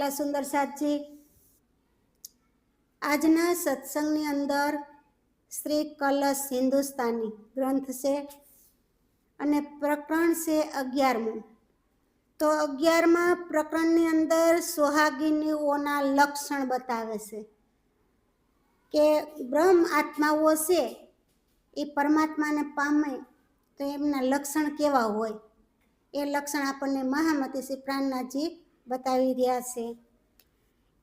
વાલા સુંદર સાતજી આજના સત્સંગની અંદર શ્રી કલશ હિન્દુસ્તાની ગ્રંથ છે અને પ્રકરણ છે અગિયારમું. તો અગિયારમાં પ્રકરણની અંદર સોહાગીનીઓના લક્ષણ બતાવે છે કે બ્રહ્મ આત્માઓ છે એ પરમાત્માને પામે તો એમના લક્ષણ કેવા હોય? એ લક્ષણ આપણને મહામતી શ્રી પ્રાણનાથજી બતાવી રહ્યા છે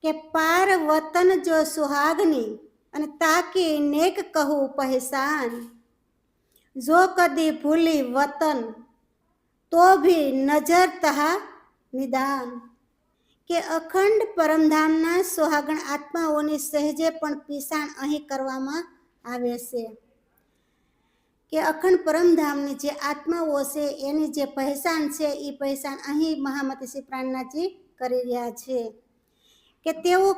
કે પાર વતન જો સુહાગની અને તાકી નેક કહું પહેસાન જો કદી ભૂલી વતન, તો ભી નજર તહા નિદાન. કે અખંડ પરમધામના સુહાગણ આત્માઓની સહેજે પણ પીસાણ અહીં કરવામાં આવે છે. કે અખંડ પરમધામની જે આત્માઓ છે, એની જે પહેચાન છે એ પહેચાન અહીં મહામતી શ્રી પ્રાણનાથજી કરી રહ્યા છે. કે તેઓ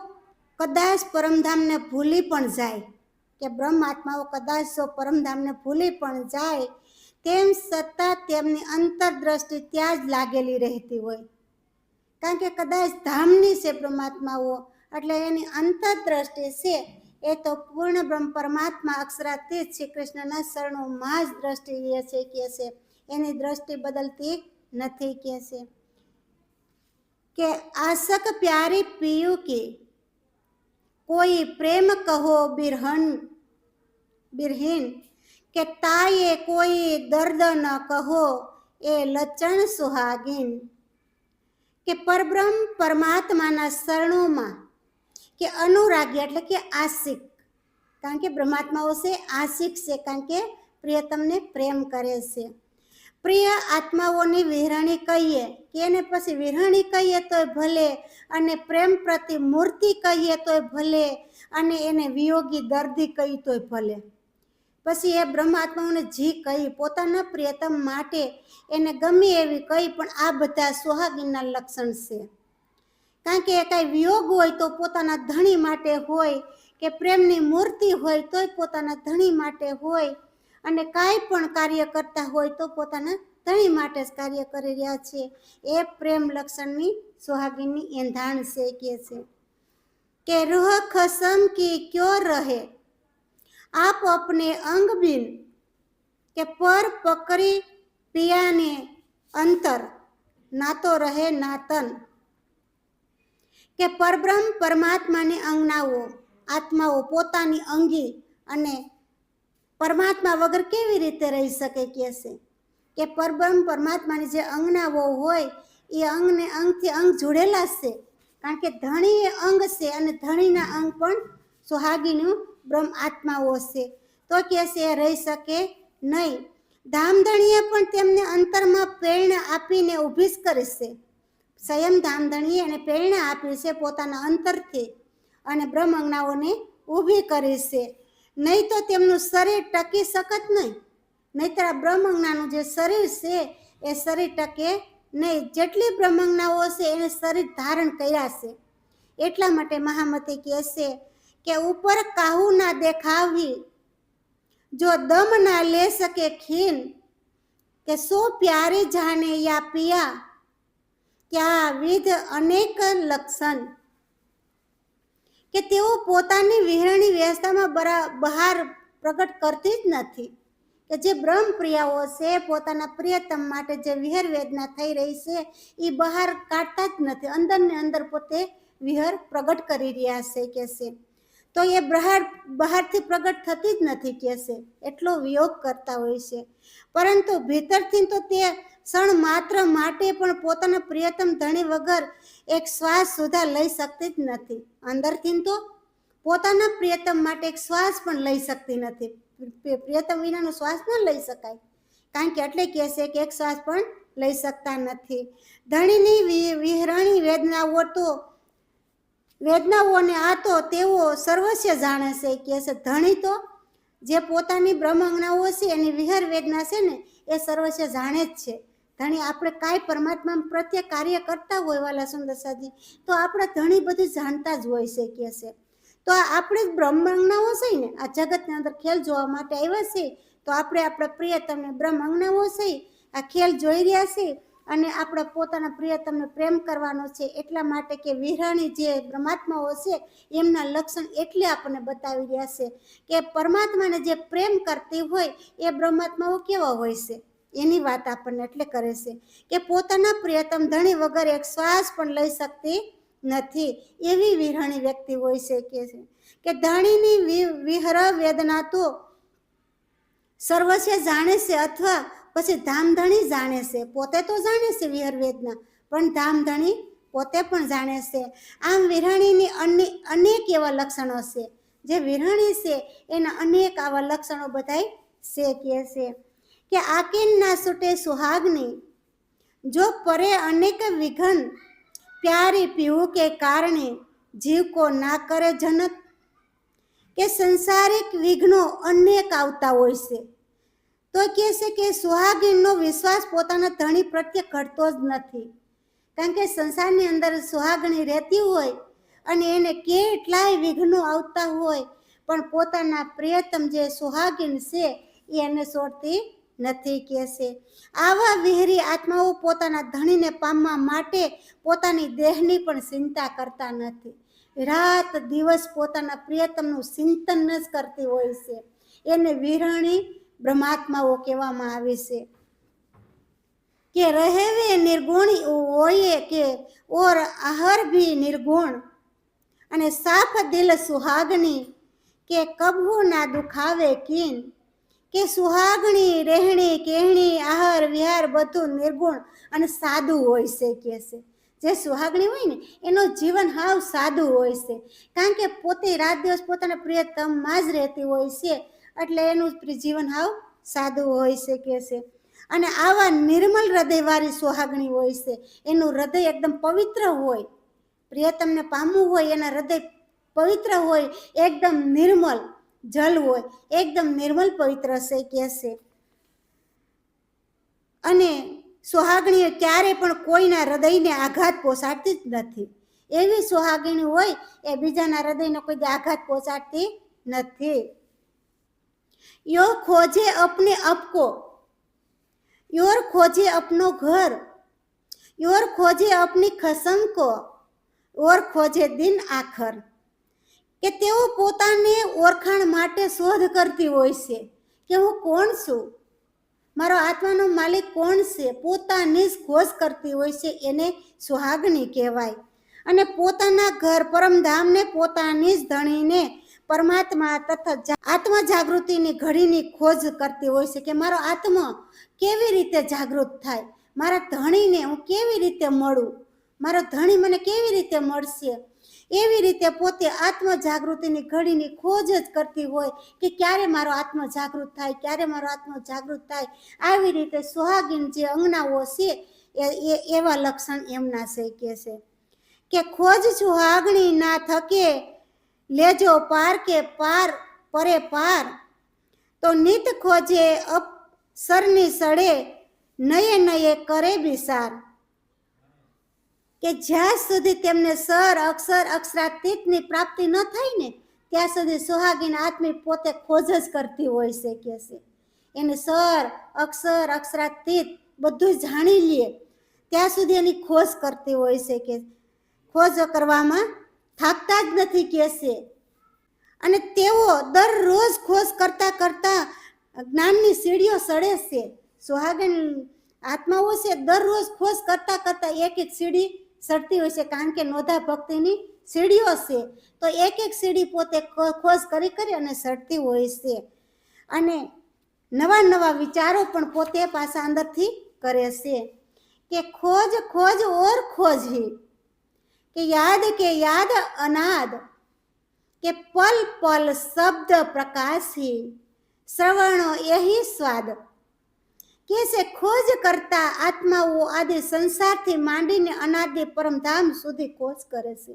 કદાચ પરમધામને ભૂલી પણ જાય, કે બ્રહ્મ આત્માઓ કદાચ જો પરમધામને ભૂલી પણ જાય, તેમ છતાં તેમની અંતરદ્રષ્ટિ ત્યાં જ લાગેલી રહેતી હોય. કારણ કે કદાચ ધામની છે પરમાત્માઓ એટલે એની અંતરદ્રષ્ટિ છે એ તો પૂર્ણ બ્રહ્મ પરમાત્મા અક્ષરાતીત શ્રી કૃષ્ણના શરણોમાં જ દ્રષ્ટિ રહે છે કે છે. એની દ્રષ્ટિ બદલતી નથી કે છે. કે આશક પ્યારી પિયુ કે કોઈ પ્રેમ કહો બિરહન, બિરહીન, કે તાયે કોઈ દર્દ ન કહો એ લચણ સુહાગીન, કે પરબ્રહ્મ પરમાત્માના શરણોમાં કે અનુરાગી એટલે કે આશિક. કારણ કે બ્રહ્માત્માઓ છે, આશિક છે, કારણ કે પ્રિયતમને પ્રેમ કરે છે. પ્રિય આત્માઓની વિહરણી કહીએ, કે એને પછી વિહરણી કહીએ તોય ભલે, અને પ્રેમ પ્રતિ મૂર્તિ કહીએ તોય ભલે, અને એને વિયોગી દર્દી કહી તોય ભલે. પછી એ બ્રહ્માત્માઓને જી કહી, પોતાના પ્રિયતમ માટે એને ગમે એવી કહી, પણ આ બધા સુહાગીના લક્ષણ છે. કારણ કે એ કાંઈ વિયોગ હોય તો પોતાના ધણી માટે હોય કે પ્રેમની મૂર્તિ હોય તોય પોતાના ધણી માટે હોય. અને કાંઈ પણ કાર્ય કરતા હોય તો પોતાના ધણી માટે જ કાર્ય કરી રહ્યા છે. એ પ્રેમ લક્ષણની સુહાગીની એંધાણ છે કે છે. કે રૂહ ખસમ કી ક્યો રહે? આપ અપને અંગ બિન કે પર પકડી પિયાને અંતર, ના તો રહે નાતન. કે પરબ્રહ્મ પરમાત્માની અંગનાઓ આત્માઓ પોતાની અંગી અને પરમાત્મા વગર કેવી રીતે રહી શકે કે છે કે પરબ્રહ્મ પરમાત્માની જે અંગનાઓ હોય, એ અંગને અંગથી અંગ જોડેલા છે. કારણ કે ધણી એ અંગ છે અને ધણીના અંગ પણ સુહાગીનું બ્રહ્મ આત્માઓ છે. તો કે છે એ રહી શકે નહીં. ધામધણીએ પણ તેમને અંતરમાં પ્રેરણા આપીને ઊભી જ કરી છે. સંયમ ધામધણીએ એને પ્રેરણા આપી છે પોતાના અંતરથી અને બ્રહ્મજ્ઞાઓને ઊભી કરી છે. નહીં તો તેમનું શરીર ટકી શકત નહીં. નહીતર આ બ્રહ્મજ્ઞાનું જે શરીર છે, એ શરીર ટકે નહીં. જેટલી બ્રહ્મજ્ઞાઓ છે, એને શરીર ધારણ કર્યા છે. એટલા માટે મહામતી કહે છે કે ઉપર કાહુ ના દેખાવી, જો દમ ના લે શકે ખીન, કે સો પ્યારે જાને યા પિયા ત્યાં વિધ અનેક લક્ષણ કે તેઓ પોતાની વિહરણી વ્યવસ્થામાં બહાર પ્રગટ કરતી જ નથી. કે જે બ્રહ્મપ્રિયાઓ છે, પોતાના પ્રિયતમ માટે જે વિહર વેદના થઈ રહી છે, એ બહાર કાઢતા જ નથી. અંદરને અંદર પોતે વિહર પ્રગટ કરી રહ્યા છે, કે છે. તો એ બહાર, બહારથી પ્રગટ થતી જ નથી, કે છે. એટલો વિયોગ કરતા હોય છે. પરંતુ ભીતરથી તો તે ક્ષણ માત્ર માટે પણ પોતાના પ્રિયતમ ધણી વગર એક શ્વાસ સુધા લઈ શકતી જ નથી. અંદરથી તો પોતાના પ્રિયતમ માટે એક શ્વાસ પણ લઈ શકતી નથી. પ્રિયતમ વિનાનો શ્વાસ ન લઈ શકાય. કારણ કે એટલે કહે છે કે એક શ્વાસ પણ લઈ શકતા નથી. ધણીની વિહરણી વેદનાઓ તો વેદનાઓને આ તો તેઓ સર્વસ્ય જાણે છે. કે છે ધણી તો, જે પોતાની બ્રહ્માંગનાઓ છે એની વિહર વેદના છે ને, એ સર્વસ્ય જાણે જ છે. ધણી આપણે કાંઈ પરમાત્મા પ્રત્યે કાર્ય કરતા હોય વાલા સુંદર સાજી તો આપણે ધણી બધું જાણતા જ છે કે છે. તો આપણે બ્રહ્માંગનાઓ છે ને, આ જગતની અંદર ખેલ જોવા માટે આવ્યા છે, તો આપણે આપણા પ્રિય તમને બ્રહ્માંગનાઓ છે, આ ખેલ જોઈ રહ્યા છે, અને આપણે પોતાના પ્રિયતમને પ્રેમ કરવાનો છે, એટલા માટે કે વિહરાણી જે પરમાત્માઓ છે, એમના લક્ષણ એટલે આપણને બતાવી રહ્યા છે, કે પરમાત્માને જે પ્રેમ કરતી હોય, એ બ્રહ્માત્માઓ કેવા હોય છે? એની વાત આપણને એટલે કરે છે કે પોતાના પ્રિયતમ ધણી વગર એક શ્વાસ પણ લઈ શકતી નથી. એવી વિરહણી વ્યક્તિ હોય છે કે છે કે ધણીની વિહર વેદના તો સર્વસ્ય જાણે છે અથવા પછી ધામધણી જાણે છે. પોતે તો જાણે છે વિહર વેદના, પણ ધામધણી પોતે પણ જાણે છે. આમ વિરહણીની અનેક એવા લક્ષણો છે. જે વિરહણી છે એના અનેક આવા લક્ષણો બધાય છે કે છે. કે આકીન ના સુટે સુહાગની? જો પરે અનેક વિઘન પ્યારી પીવું કે કારણે જીવ કો ના કરે જનક? કે સંસારિક વિઘ્નો અનેક આવતા હોય છે? તો કહે છે કે સુહાગીનનો વિશ્વાસ પોતાના ધણી પ્રત્યે ઘટતો જ નથી. કારણ કે સંસારની અંદર સુહાગણી રહેતી હોય અને એને કેટલાય વિઘ્નો આવતા હોય, પણ પોતાના પ્રિયતમ જે સુહાગીન છે, એ એને છોડતી નથી કહેશે. આવા વિહરી આત્માઓ પોતાના ધણીને પામવા માટે પોતાની દેહની પણ ચિંતા કરતા નથી. રાત દિવસ પોતાના પ્રિયતમનું ચિંતન જ કરતી હોય છે. એને વિરહણી બ્રહ્માત્માઓ કહેવામાં આવે છે. કે રહેવે નિર્ગુણી હોઈએ કે ઓર આહાર ભી નિર્ગુણ. અને સાફ દિલ સુહાગની કે કબૂ ના દુખાવે કીન. કે સુહાગણી, રહેણી, કહેણી, આહાર, વિહાર બધું નિર્ગુણ અને સાદું હોય છે કે છે. જે સુહાગણી હોય ને, એનું જીવન હાવ સાદું હોય છે. કારણ કે પોતે રાત દિવસ પોતાના પ્રિયતમમાં જ રહેતી હોય છે, એટલે એનું જીવન હાવ સાદું હોય છે કે છે. અને આવા નિર્મલ હૃદયવાળી સુહાગણી હોય છે, એનું હૃદય એકદમ પવિત્ર હોય. પ્રિયતમને પામવું હોય, એના હૃદય પવિત્ર હોય, એકદમ નિર્મલ. જલ હોય, એકદમ નિર્મલ પવિત્ર હશે કહેશે અને સુહાગણીઓ ક્યારે પણ કોઈના હૃદયને આઘાત પહોંચાડતી જ નથી. એવી સુહાગણી હોય, એ બીજાના હૃદયને કોઈ આઘાત પહોંચાડતી નથી. યો ખોજે અપને અપકો. યોર ખોજે અપનો ઘર. યોર ખોજે અપની ખસમ કો ઓર ખોજે દિન આખર. કે તેઓ પોતાને ઓળખાણ માટે શોધ કરતી હોય છે કે હું કોણ છું? મારો આત્માનો માલિક કોણ છે? પોતાની જ ખોજ કરતી હોય છે એને સુહાગણી કહેવાય. અને પોતાના ઘર પરમધામને પોતાની જ ધણીને પરમાત્મા તથા આત્મ જાગૃતિની ઘડીની ખોજ કરતી હોય છે કે મારો આત્મા કેવી રીતે જાગૃત થાય? મારા ધણીને હું કેવી રીતે મળું? મારો ધણી મને કેવી રીતે મળશે? એવી રીતે પોતે આત્મ જાગૃતિની ઘડીની ખોજ જ કરતી હોય કે ક્યારે મારો આત્મ જાગૃત થાય, ક્યારે મારો આત્મ જાગૃત થાય. આવી રીતે સુહાગીન જે અંગનાઓ છે એ- એવા લક્ષણ એમના છે કે છે. કે ખોજ સુહાગણી ના થકે, લેજો પાર કે પાર, પરે પાર. તો નિત ખોજે અપ, સરની સડે, નયે નયે કરે બિસાર. કે જ્યાં સુધી તેમને સર, અક્ષર અક્ષરાતીતની પ્રાપ્તિ ન થાય ને, ત્યાં સુધી સુહાગીન આત્મી પોતે ખોજ જ કરતી હોય છે કે છે. એને સર, અક્ષર અક્ષરાતીત બધું જાણી લે. ત્યાં સુધી એની ખોજ કરતી હોય છે કે, ખોજ કરવામાં થાકતા જ નથી કે છે. અને તેઓ દરરોજ ખોજ કરતા કરતા જ્ઞાનની સીડીઓ સડે છે. સુહાગન આત્માઓ છે, દરરોજ ખોજ કરતા કરતા એક એક સીડી સડતી હોય છે કારણ કે નોધા ભક્તિની સીડીઓ છે. તો એક એક સીડી પોતે ખોજ કરી કરી અને ચડતી હોય છે. અને નવા નવા વિચારો પણ પોતે પાછા અંદરથી કરે છે. કે ખોજ ખોજ ઓર ખોજ. હી કે યાદ કે યાદ અનાદ. કે પલ પલ શબ્દ પ્રકાશી. શ્રવણો એહી સ્વાદ. કે છે ખોજ કરતા આત્માઓ આદિ સંસારથી માંડીને અનાદિ પરમધામ સુધી ખોજ કરે છે.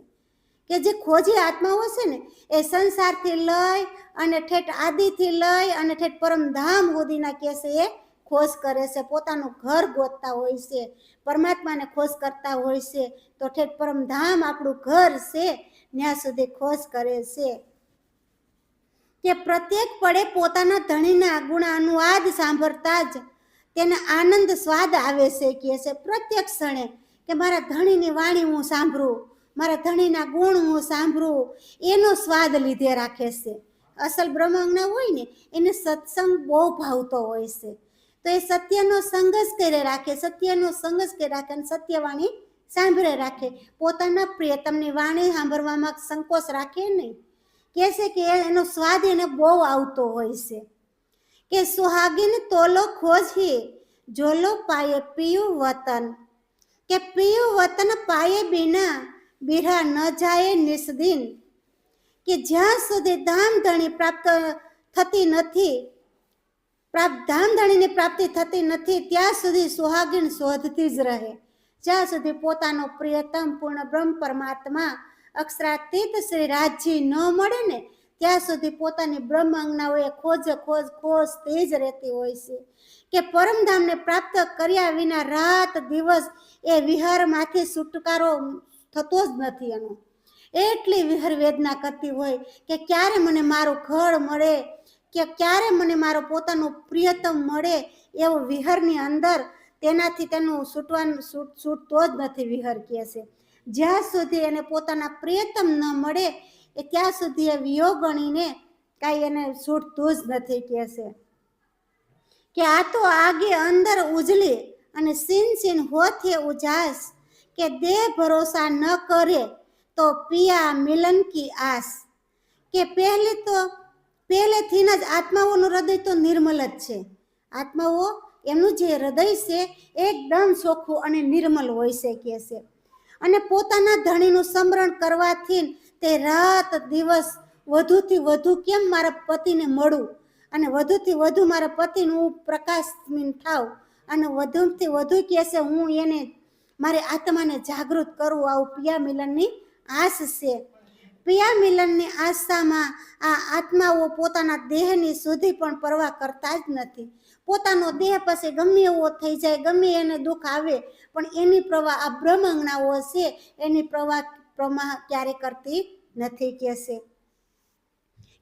કે જે ખોજી આત્માઓ છે ને, એ સંસારથી લઈ અને ઠેઠ આદિથી લઈ અને ઠેઠ પરમધામ સુધીના કેસે એ ખોજ કરે છે. પોતાનું ઘર ગોતતા હોય છે, પરમાત્માને ખોજ કરતા હોય છે, તો ઠેઠ પરમધામ આપણું ઘર છે ત્યાં સુધી ખોજ કરે છે. કે પ્રત્યેક પડે પોતાના ધણીના ગુણાનુવાદ સાંભળતા જ તેને આનંદ, સ્વાદ આવે છે, કહે છે. પ્રત્યેક ક્ષણે કે મારા ધણીની વાણી હું સાંભળું, મારા ધણીના ગુણ હું સાંભળું, એનો સ્વાદ લીધે રાખે છે. અસલ બ્રહ્માંગના હોય ને, એને સત્સંગ બહુ ભાવતો હોય છે. તો એ સત્યનો સંગ જ કરે રાખે, સત્યનો સંગ જ રાખે અને સત્યવાણી સાંભળે રાખે. પોતાના પ્રિયતમની વાણી સાંભળવામાં સંકોચ રાખે નહીં. કહે છે કે એનો સ્વાદ એને બહુ આવતો હોય છે. કે સુહાગીન તોલો ખોજી જોલો પાયે પિયું વતન. કે પિયું વતન પાયે બિના, બિરા ન જાય નિસદિન. કે જ્યાં સુધી ધામધણી પ્રાપ્ત થતી નથી, પ્રાપ્ત ધામધણીની પ્રાપ્તિ થતી નથી, ત્યાં સુધી સુહાગીન શોધતી જ રહે. જ્યાં સુધી પોતાનો પ્રિયતમ પૂર્ણ બ્રહ્મ પરમાત્મા અક્ષરાતીત શ્રી રાજજી ન મળે ને ત્યાં સુધી પોતાની બ્રહ્મ અંગનાઓએ ખોજ ખોજ ખોજ તે જ રહેતી હોય છે. કે પરમધામને પ્રાપ્ત કર્યા વિના રાત દિવસ એ વિહારમાંથી છુટકારો થતો જ નથી એનો. એટલી વિહર વેદના કરતી હોય કે ક્યારે મને મારું ઘર મળે, કે ક્યારે મને મારો પોતાનો પ્રિયતમ મળે એવો વિહરની અંદર તેનાથી તેનું છૂટવાનું છૂટ, છૂટતો જ નથી વિહર કહે છે. જ્યાં સુધી એને પોતાના પ્રિયતમ ન મળે એ ત્યાં સુધી એ વિયોગણીને કાંઈ એને છૂટતું જ નથી કહેશે કે આ તો આગે અંદર ઉજળી અને સીન સીન હોથે ઉજાસ કે દેહ ભરોસા ન કરે તો પિયા મિલન કી આસ. કે પહેલે તો પહેલેથી જ આત્માઓનું હૃદય તો નિર્મલ જ છે. આત્માઓ એમનું જે હૃદય છે એકદમ ચોખ્ખું અને નિર્મલ હોય છે કે છે. અને પોતાના ધણીનું સ્મરણ કરવાથી તે રાત દિવસ વધુથી વધુ કેમ મારા પતિને મળું? અને વધુથી વધુ મારા પતિનું હું પ્રકાશમીન થાવ? અને વધુથી વધુ કહેશે, હું એને, મારી આત્માને જાગૃત કરું આવું પિયા મિલનની આશ છે. પિયા મિલનની આશામાં આ આત્માઓ પોતાના દેહની સુધી પણ પરવા કરતા જ નથી. પોતાનો દેહ પછી ગમે એવો થઈ જાય, ગમે એને દુઃખ આવે, પણ એની પ્રવાહ આ બ્રહ્માંગનાઓ છે. એની પ્રવાહ પ્રમાહ ક્યારે કરતી નથી કહેશે.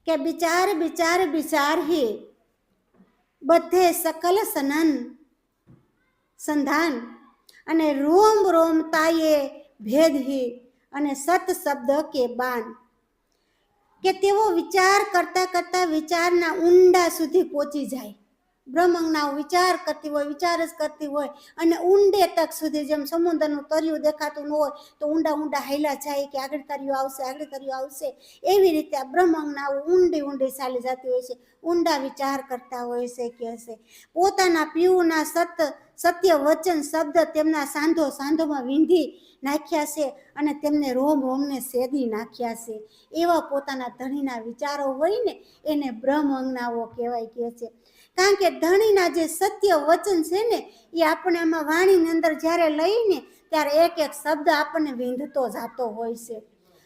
કે વિચાર વિચાર વિચાર હે, બધે સકલ સનન સંધાન અને રોમ રોમ તાયે ભેદ હી અને સત શબ્દ કે બાન. કે તેઓ વિચાર કરતા કરતા વિચારના ઊંડા સુધી પહોંચી જાય. બ્રહ્માંગના વિચાર કરતી હોય, વિચાર જ કરતી હોય અને ઊંડે તક સુધી જેમ સમુદ્રનું તર્યું દેખાતું ન હોય, તો ઊંડા ઊંડા હાયલા જાય કે આગળ તર્યું આવશે, આગળ તર્યું આવશે. એવી રીતે આ બ્રહ્માંગના ઊંડી ઊંડી ચાલી જતી હોય છે, ઊંડા વિચાર કરતા હોય છે કે હશે. પોતાના પીવુના સત, સત્ય, વચન, શબ્દ તેમના સાંધો, સાંધોમાં વીંધી નાખ્યા છે અને તેમને રોમ, રોમને સેદી નાખ્યા છે. એવા પોતાના ધણીના વિચારો હોય ને એને અંગનાઓ કહેવાય કે છે. કારણ કે ધણીના જે સત્ય વચન છે ને, એ આપણે આમાં વાણીની અંદર જ્યારે લઈને, ત્યારે એક એક શબ્દ આપણને વિંધતો જાતો હોય છે.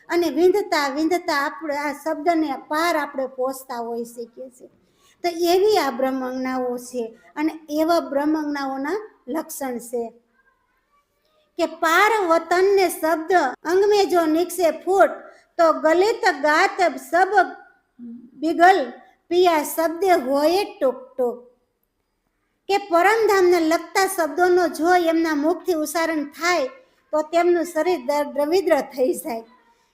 અને વિંધતા વિંધતા આપણે આ શબ્દને પાર આપણે પહોંચતા હોય શકીએ છીએ. તો એવી આ બ્રહ્મજ્ઞાઓ છે અને એવા બ્રહ્મજ્ઞાઓના લક્ષણ છે. કે પાર વતનને શબ્દ અંગમે જો નિકસે ફૂટ, તો ગલિત ગાત સબ બિગલ પિયા શબ્દ હોય ટોક ટોક. કે પરમધામને લગતા શબ્દોનો જો એમના મુખથી ઉચ્ચારણ થાય, તો તેમનું શરીર દર- દ્રવિદ્ર થઈ જાય.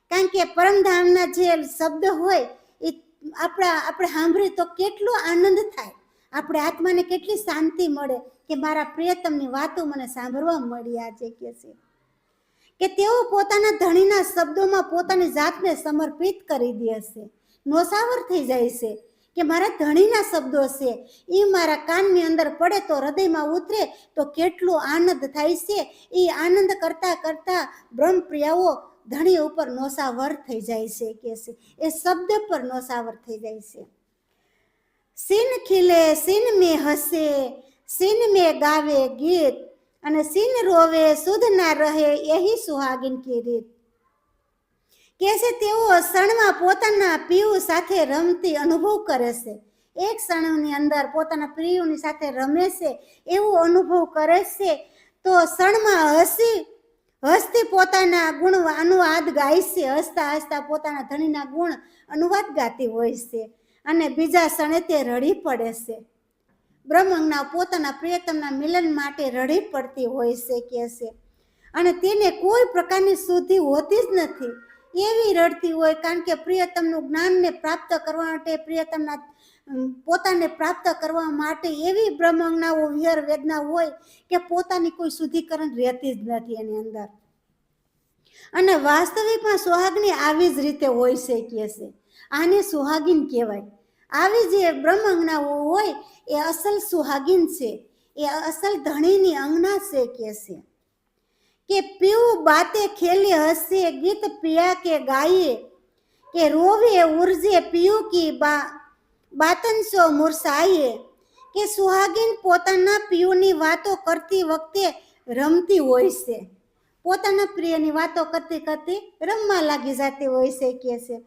કારણ કે પરમધામના જે શબ્દ હોય, એ આપણા, આપણે સાંભળીએ તો કેટલો આનંદ થાય. આપણે આત્માને કેટલી શાંતિ મળે કે મારા પ્રિયતમની વાતો મને સાંભળવા મળી આજે કે છે. કે તેઓ પોતાના ધણીના શબ્દોમાં પોતાની જાતને સમર્પિત કરી દે છે. નોસાવર થઈ જાય છે. કે મારા ધણીના શબ્દો છે એ મારા કાનની અંદર પડે તો હૃદયમાં ઉતરે તો કેટલો આનંદ થાય છે. એ આનંદ કરતા કરતા બ્રહ્મપ્રિયાઓ ધણી ઉપર નોસાવર થઈ જાય છે, કે છે. એ શબ્દ પર નોસાવર થઈ જાય છે. સીન ખીલે, સિન મેં હસે, સીન મેં ગાવે ગીત અને સિન રોવે સુધ ના રહે એહી સુહાગીન કી રીત. કે છે તેઓ ક્ષણમાં પોતાના પીયુ સાથે રમતી અનુભવ કરે છે. એક ક્ષણની અંદર પોતાના પ્રિયુની સાથે રમે છે, એવો અનુભવ કરે છે. તો ક્ષણમાં હસી, હસતી પોતાના ગુણ અનુવાદ ગાય છે. હસતા હસતા પોતાના ધણીના ગુણ અનુવાદ ગાતી હોય છે અને બીજા ક્ષણે તે રડી પડે છે. બ્રહ્માંગના પોતાના પ્રિયતમના મિલન માટે રડી પડતી હોય છે, કે છે. અને તેને કોઈ પ્રકારની શુદ્ધિ હોતી જ નથી. એવી રડતી હોય કારણ કે પ્રિયતમનું જ્ઞાનને પ્રાપ્ત કરવા માટે, પ્રિયતમના પોતાને પ્રાપ્ત કરવા માટે એવી બ્રહ્મજ્ઞાઓ વિહર વેદના હોય કે પોતાની કોઈ શુદ્ધિકરણ રહેતી જ નથી એની અંદર. અને વાસ્તવિકમાં સુહાગની આવી જ રીતે હોય છે કે છે. આને સુહાગીન કહેવાય. આવી જે બ્રહ્મજ્ઞાઓ હોય, એ અસલ સુહાગીન છે. એ અસલ ધણીની અંગના છે કે છે. કે પીવું બાતે ખેલી હસીએ ગીત પિયા કે ગાઈએ? કે રોવે ઉર્જે પીયું કી બા, બાતન સો મુરસાઈએ? કે સુહાગીન પોતાના પિયુની વાતો કરતી વખતે રમતી હોય છે? પોતાના પ્રિયની વાતો કરતી કરતી રમવા લાગી જતી હોય છે, કે છે?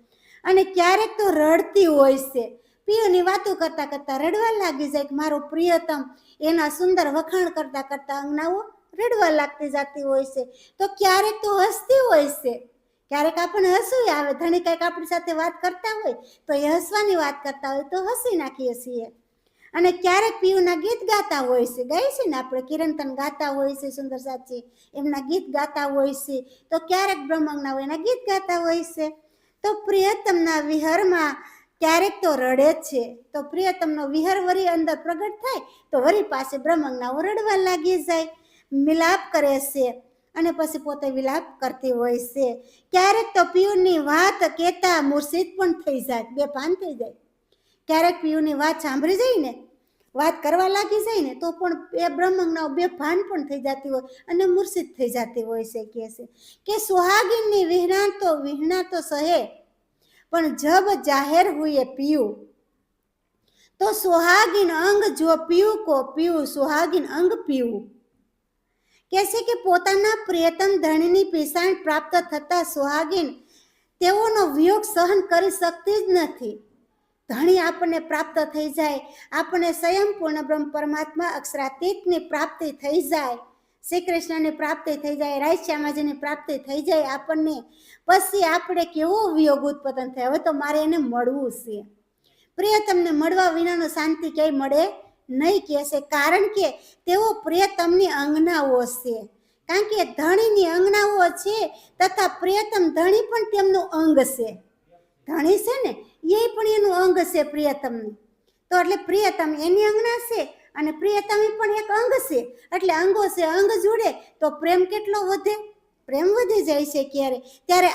અને ક્યારેક તો રડતી હોય છે. પિયુની વાતો કરતાં કરતાં રડવા લાગી જાય કે મારો પ્રિયતમ એના સુંદર વખાણ કરતાં કરતાં અંગનાઓ રડવા લાગતી જતી હોય છે. તો ક્યારેક તો હસતી હોય છે. ક્યારેક આપણને હસવું આવે. ધણી કંઈક આપણી સાથે વાત કરતા હોય, તો એ હસવાની વાત કરતા હોય, તો હસી નાખીએ છીએ. અને ક્યારેક પિયુના ગીત ગાતા હોય છે. ગાય છે ને આપણે? કિરણતન ગાતા હોય છે, સુંદર સાચી. એમના ગીત ગાતા હોય છે. તો ક્યારેક બ્રહ્માંગના હોય એના ગીત ગાતા હોય છે. તો પ્રિયતમના વિહરમાં ક્યારેક તો રડે છે. તો પ્રિયતમનો વિહર વરી અંદર પ્રગટ થાય, તો વરી પાસે બ્રહ્માંગનાઓ રડવા લાગી જાય. મિલાપ કરે છે અને પછી પોતે વિલાપ કરતી હોય છે. ક્યારેક તો પિયુની વાત કહેતા મુર્શિદ પણ થઈ જાય બે પાન થઈ જાય. ક્યારેક પિયુની વાત સાંભળી જાય ને, વાત કરવા લાગી જાય ને, તો પણ એ બ્રહ્મજ્ઞાઓ બે ભાન પણ થઈ જતી હોય અને મુર્શિદ થઈ જતી હોય છે કે છે. કે સુહાગીનની વિહણા તો વિહણા તો સહે, પણ જબ જાહેર હુએ પીયું. તો સુહાગીન અંગ જો પીવું કો પીવું સુહાગીન અંગ પીવું કહે છે કે પોતાના પ્રિયતમ ધણીની પીસાણ પ્રાપ્ત થતા સુહાગીન તેઓનો વિયોગ સહન કરી શકતી જ નથી. ધણી આપણને પ્રાપ્ત થઈ જાય. આપણને સ્વયંપૂર્ણ બ્રહ્મ પરમાત્મા અક્ષરાતીતની પ્રાપ્તિ થઈ જાય. શ્રી કૃષ્ણની પ્રાપ્તિ થઈ જાય. રાજ શ્યામાજીની પ્રાપ્તિ થઈ જાય આપણને. પછી આપણે કેવો વિયોગ ઉત્પન્ન થાય? હવે તો મારે એને મળવું છે. પ્રિયતમને મળવા વિનાનો શાંતિ ક્યાંય મળે નહીં કહેશે. કારણ કે તેઓ પ્રિયતમની અંગનાઓ છે. કારણ કે ધણીની અંગનાઓ છે તથા પ્રિયતમ ધણી પણ તેમનું અંગ છે. ધણી છે ને, એ પણ એનું અંગ છે પ્રિયતમનું. તો એટલે પ્રિયતમ એની અંગના છે અને પ્રિયતમ પણ એક અંગ છે. એટલે અંગો છે, અંગ જોડે તો પ્રેમ કેટલો વધે? પ્રેમ વધી જાય છે ક્યારે? ત્યારે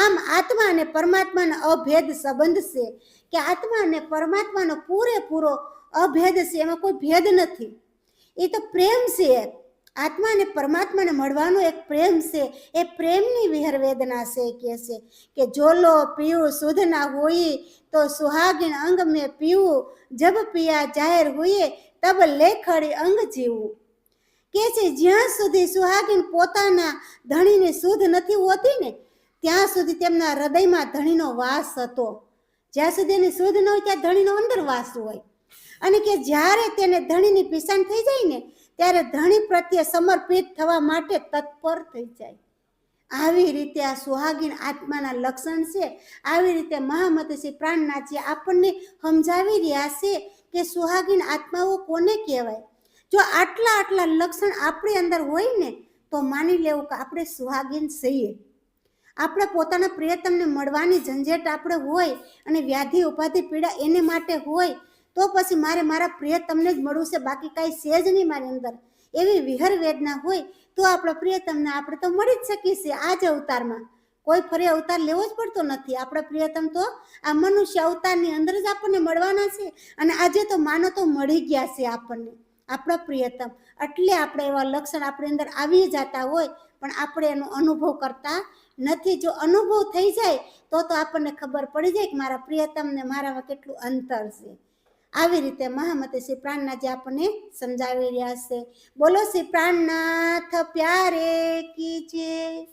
આમ આત્મા અને પરમાત્માનો અભેદ સંબંધ છે કે આત્મા અને પરમાત્માનો પૂરેપૂરો અભેદ છે, એમાં કોઈ ભેદ નથી. એ તો પ્રેમ છે. એક. આત્મા અને પરમાત્માને મળવાનો એક પ્રેમ છે. એ પ્રેમની વિહર વેદના છે કે છે કે જોલો પીવું શુદ્ધ ના હોય, તો સુહાગીન અંગ મેં પીવું. જબ પિયા જાહેર હોઈએ તબ લેખડી અંગ જીવું. કે છે, જ્યાં સુધી સુહાગીન પોતાના ધણીને શુદ્ધ નથી હોતી ને, ત્યાં સુધી તેમના હૃદયમાં ધણીનો વાસ હતો. જ્યાં સુધી એની શુદ્ધ ન હોય, ત્યાં ધણીનો અંદર વાસ હોય. અને કે જ્યારે તેને ધણીની પીસાણ થઈ જાય ને, ત્યારે ધણી પ્રત્યે સમર્પિત થવા માટે તત્પર થઈ જાય. આવી રીતે આ સુહાગીન આત્માના લક્ષણ છે. આવી રીતે મહામતી શ્રી પ્રાણનાથજી આપણને સમજાવી રહ્યા છે કે સુહાગીન આત્માઓ કોને કહેવાય? જો આટલા આટલા લક્ષણ આપણી અંદર હોય ને, તો માની લેવું કે આપણે સુહાગીન છીએ. આપણે પોતાના પ્રિયતમને મળવાની ઝંઝટ આપણે હોય અને વ્યાધિ ઉપાધિ પીડા એને માટે હોય તો પછી મારે મારા પ્રિયતમને જ મળવું છે. બાકી કાંઈ છે જ નહીં મારી અંદર. એવી વિહર વેદના હોય તો આપણા પ્રિયતમને આપણે તો મળી જ શકીએ છીએ આ જ અવતારમાં. કોઈ ફરી અવતાર લેવો જ પડતો નથી. આપણા પ્રિયતમ તો આ મનુષ્ય અવતારની અંદર જ આપણને મળવાના છે અને આજે તો માનો તો મળી ગયા છે આપણને. આપણો પ્રિયતમ. એટલે આપણે એવા લક્ષણ આપણી અંદર આવી જતા હોય, પણ આપણે એનો અનુભવ કરતા નથી. જો અનુભવ થઈ જાય, તો તો આપણને ખબર પડી જાય કે મારા પ્રિયતમને મારામાં કેટલું અંતર છે. આવી રીતે મહામતે શ્રી પ્રાણનાથજી આપણને સમજાવી રહ્યા છે. બોલો શ્રી પ્રાણનાથ, પ્યારે કી છે